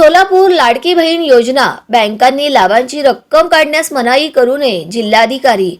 सोलापूर लाडकी बहीण योजना बँकांनी लाभांची रक्कम काढण्यास मनाई करू नये जिल्हाधिकारी.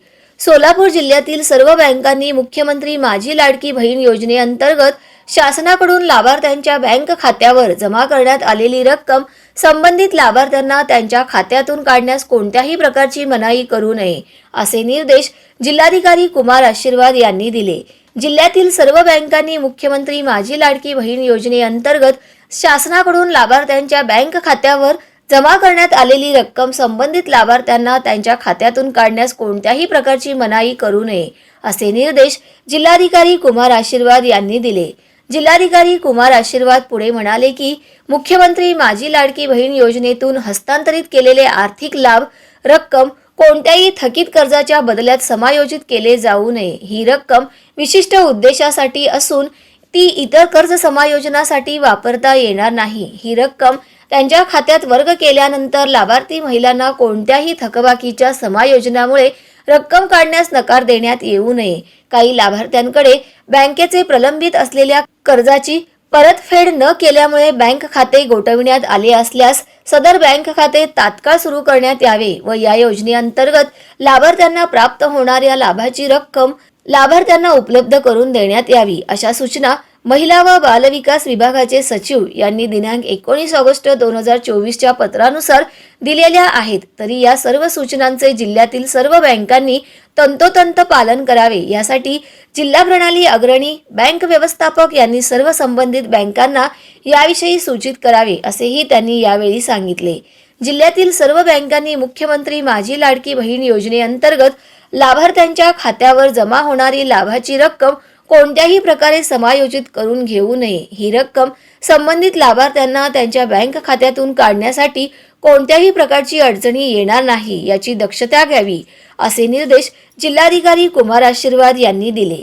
सोलापूर जिल्ह्यातील सर्व बँकांनी मुख्यमंत्री माझी लाडकी बहीण योजनेअंतर्गत शासनाकडून लाभार्थ्यांच्या बँक खात्यावर जमा करण्यात आलेली रक्कम संबंधित लाभार्थ्यांना त्यांच्या खात्यातून काढण्यास कोणत्याही प्रकारची मनाई करू नये असे निर्देश जिल्हाधिकारी कुमार आशीर्वाद यांनी दिले. जिल्ह्यातील सर्व बँकांनी मुख्यमंत्री माझी लाडकी बहीण योजनेअंतर्गत शासनाकडून लाभार्थ्यांच्या बँक खात्यावर जमा करण्यात आलेली रक्कम संबंधित लाभार्थ्यांना त्यांच्या खात्यातून काढण्यास कोणत्याही प्रकारची मनाई करू नये असे निर्देश जिल्हाधिकारी कुमार आशीर्वाद यांनी दिले. जिल्हाधिकारी कुमार आशीर्वाद पुढे म्हणाले की मुख्यमंत्री माझी लाडकी बहीण योजनेतून हस्तांतरित केलेले आर्थिक लाभ रक्कम कोणत्याही थकीत कर्जाच्या बदल्यात समायोजित केले जाऊ नये. ही रक्कम विशिष्ट उद्देशासाठी असून ती इतर कर्ज समायोजनासाठी वापरता येणार नाही. ही रक्कम त्यांच्या खात्यात वर्ग केल्यानंतर लाभार्थी महिलांना कोणत्याही थकबाकीच्या समायोजनामुळे रक्कम काढण्यास नकार देण्यात येऊ नये. काही लाभार्थ्यांकडे बँकेचे प्रलंबित असलेल्या कर्जाची परतफेड न केल्यामुळे बँक खाते गोठविण्यात आले असल्यास सदर बँक खाते तात्काळ सुरू करण्यात यावे व या योजनेअंतर्गत लाभार्थ्यांना प्राप्त होणाऱ्या लाभाची रक्कम लाभार्थ्यांना उपलब्ध करून देण्यात यावी अशा सूचना महिला व बालविकास विभागाचे सचिव यांनी दिनांक एकोणीस ऑगस्ट दोन हजार चोवीसच्या पत्रानुसार दिलेल्या आहेत. तरी या सर्व सूचनांचे जिल्ह्यातील सर्व बँकांनी तंतोतंत पालन करावे यासाठी जिल्हा प्रणाली अग्रणी बँक व्यवस्थापक यांनी सर्व संबंधित बँकांना याविषयी सूचित करावे असेही त्यांनी यावेळी सांगितले. जिल्ह्यातील सर्व बँकांनी मुख्यमंत्री माझी लाडकी बहीण योजनेअंतर्गत लाभार्थ्यांच्या खात्यावर जमा होणारी लाभाची रक्कम कोणत्याही प्रकारे समायोजित करून घेऊ नये. ही रक्कम संबंधित लाभार्थ्यांना त्यांच्या बँक खात्यातून काढण्यासाठी कोणत्याही प्रकारची अडचणी येणार नाही याची दक्षता घ्यावी असे निर्देश जिल्हाधिकारी कुमार आशीर्वाद यांनी दिले.